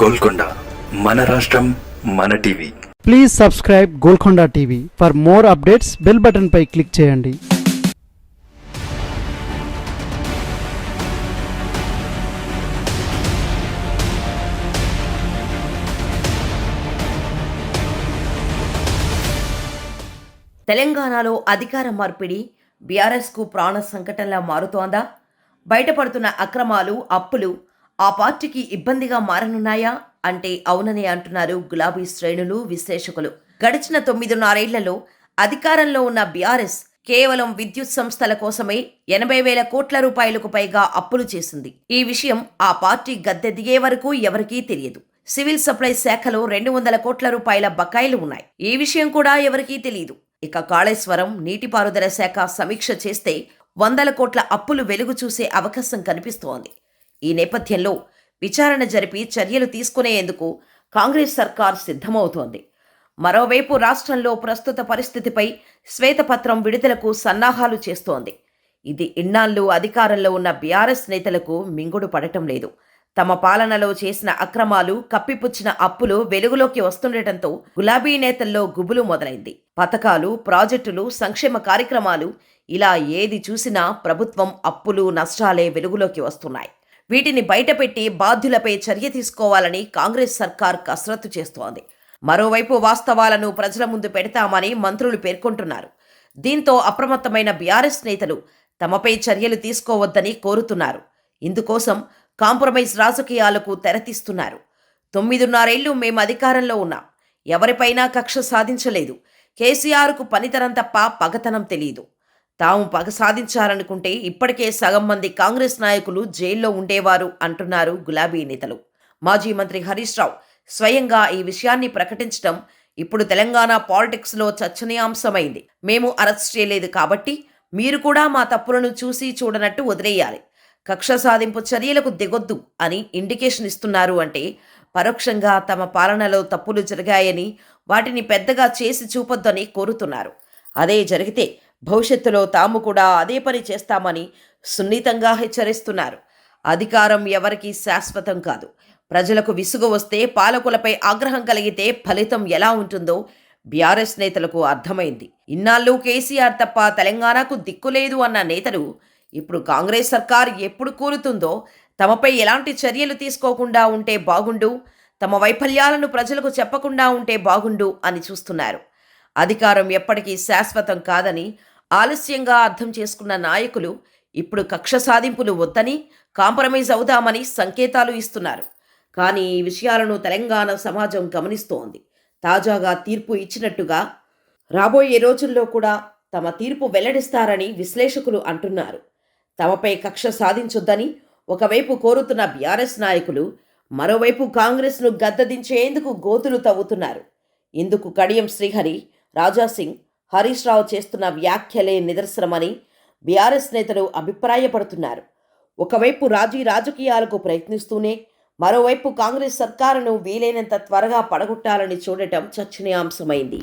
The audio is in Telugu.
గోల్కొండ మన రాష్ట్రం మన TV. Please subscribe Golconda TV for more updates bell button pi click చేయండి. తెలంగాణలో అధికార మార్పిడి బీఆర్ఎస్కు ప్రాణ సంకటంలా మారుతోందా? బయటపడుతున్న అక్రమాలు అప్పులు ఆ పార్టీకి ఇబ్బందిగా మారనున్నాయా? అంటే అవునని అంటున్నారు గులాబీ శ్రేణులు విశ్లేషకులు. గడిచిన తొమ్మిదిన్నరేళ్ళలో అధికారంలో ఉన్న బీఆర్ఎస్ కేవలం విద్యుత్ సంస్థల కోసమే ఎనభై వేల కోట్ల రూపాయలకు పైగా అప్పులు చేసింది. ఈ విషయం ఆ పార్టీ గద్దె దిగే వరకు ఎవరికీ తెలియదు. సివిల్ సప్లై శాఖలో రెండు వందల కోట్ల రూపాయల బకాయిలు ఉన్నాయి. ఈ విషయం కూడా ఎవరికీ తెలియదు. ఇక కాళేశ్వరం నీటిపారుదల శాఖ సమీక్ష చేస్తే వందల కోట్ల అప్పులు వెలుగు చూసే అవకాశం కనిపిస్తోంది. ఈ నేపథ్యంలో విచారణ జరిపి చర్యలు తీసుకునేందుకు కాంగ్రెస్ సర్కార్ సిద్ధమవుతోంది. మరోవైపు రాష్ట్రంలో ప్రస్తుత పరిస్థితిపై శ్వేతపత్రం విడుదలకు సన్నాహాలు చేస్తోంది. ఇది ఇన్నాళ్ళు అధికారంలో ఉన్న బీఆర్ఎస్ నేతలకు మింగుడు పడటం లేదు. తమ పాలనలో చేసిన అక్రమాలు కప్పిపుచ్చిన అప్పులు వెలుగులోకి వస్తుండటంతో గులాబీ నేతల్లో గుబులు మొదలైంది. పథకాలు ప్రాజెక్టులు సంక్షేమ కార్యక్రమాలు ఇలా ఏది చూసినా ప్రభుత్వం అప్పులు నష్టాలే వెలుగులోకి వస్తున్నాయి. వీటిని బయటపెట్టి బాధ్యులపై చర్య తీసుకోవాలని కాంగ్రెస్ సర్కార్ కసరత్తు చేస్తోంది. మరోవైపు వాస్తవాలను ప్రజల ముందు పెడతామని మంత్రులు పేర్కొంటున్నారు. దీంతో అప్రమత్తమైన బీఆర్ఎస్ నేతలు తమపై చర్యలు తీసుకోవద్దని కోరుతున్నారు. ఇందుకోసం కాంప్రమైజ్ రాజకీయాలకు తెరతీస్తున్నారు. తొమ్మిదిన్నరేళ్ళు మేము అధికారంలో ఉన్నాం. ఎవరిపైనా కక్ష సాధించలేదు. కేసీఆర్కు పనితరం తప్ప పగతనం తెలియదు తాము పగ సాధించాలనుకుంటే ఇప్పటికే సగం మంది కాంగ్రెస్ నాయకులు జైల్లో ఉండేవారు అంటున్నారు గులాబీ నేతలు. మాజీ మంత్రి హరీష్ రావు స్వయంగా ఈ విషయాన్ని ప్రకటించడం ఇప్పుడు తెలంగాణ పాలిటిక్స్లో చర్చనీయాంశమైంది. మేము అరెస్ట్ చేయలేదు కాబట్టి మీరు కూడా మా తప్పులను చూసి చూడనట్టు వదిలేయాలి. కక్ష సాధింపు చర్యలకు దిగొద్దు అని ఇండికేషన్ ఇస్తున్నారు అంటే పరోక్షంగా తమ పాలనలో తప్పులు జరిగాయని వాటిని పెద్దగా చేసి చూపొద్దని కోరుతున్నారు. అదే జరిగితే భవిష్యత్తులో తాము కూడా అదే పని చేస్తామని సున్నితంగా హెచ్చరిస్తున్నారు. అధికారం ఎవరికీ శాశ్వతం కాదు. ప్రజలకు విసుగు వస్తే పాలకులపై ఆగ్రహం కలిగితే ఫలితం ఎలా ఉంటుందో బీఆర్ఎస్ నేతలకు అర్థమైంది. ఇన్నాళ్ళు కేసీఆర్ తప్ప తెలంగాణకు దిక్కులేదు అన్న నేతలు ఇప్పుడు కాంగ్రెస్ సర్కార్ ఎప్పుడు కూలుతుందో తమపై ఎలాంటి చర్యలు తీసుకోకుండా ఉంటే బాగుండు తమ వైఫల్యాలను ప్రజలకు చెప్పకుండా ఉంటే బాగుండు అని చూస్తున్నారు. అధికారం ఎప్పటికీ శాశ్వతం కాదని ఆలస్యంగా అర్థం చేసుకున్న నాయకులు ఇప్పుడు కక్ష సాధింపులు వద్దని కాంప్రమైజ్ అవుదామని సంకేతాలు ఇస్తున్నారు. కానీ ఈ విషయాలను తెలంగాణ సమాజం గమనిస్తోంది. తాజాగా తీర్పు ఇచ్చినట్టుగా రాబోయే రోజుల్లో కూడా తమ తీర్పు వెల్లడిస్తారని విశ్లేషకులు అంటున్నారు. తమపై కక్ష సాధించొద్దని ఒకవైపు కోరుతున్న బీఆర్ఎస్ నాయకులు మరోవైపు కాంగ్రెస్ను గద్దదించేందుకు గోతులు తవ్వుతున్నారు. ఇందుకు కడియం శ్రీహరి రాజాసింగ్ హరీష్ రావు చేస్తున్న వ్యాఖ్యలే నిదర్శనమని బీఆర్ఎస్ నేతలు అభిప్రాయపడుతున్నారు. ఒకవైపు రాజీ రాజకీయాలకు ప్రయత్నిస్తూనే మరోవైపు కాంగ్రెస్ సర్కారును వీలైనంత త్వరగా పడగొట్టాలని చూడటం చర్చనీయాంశమైంది.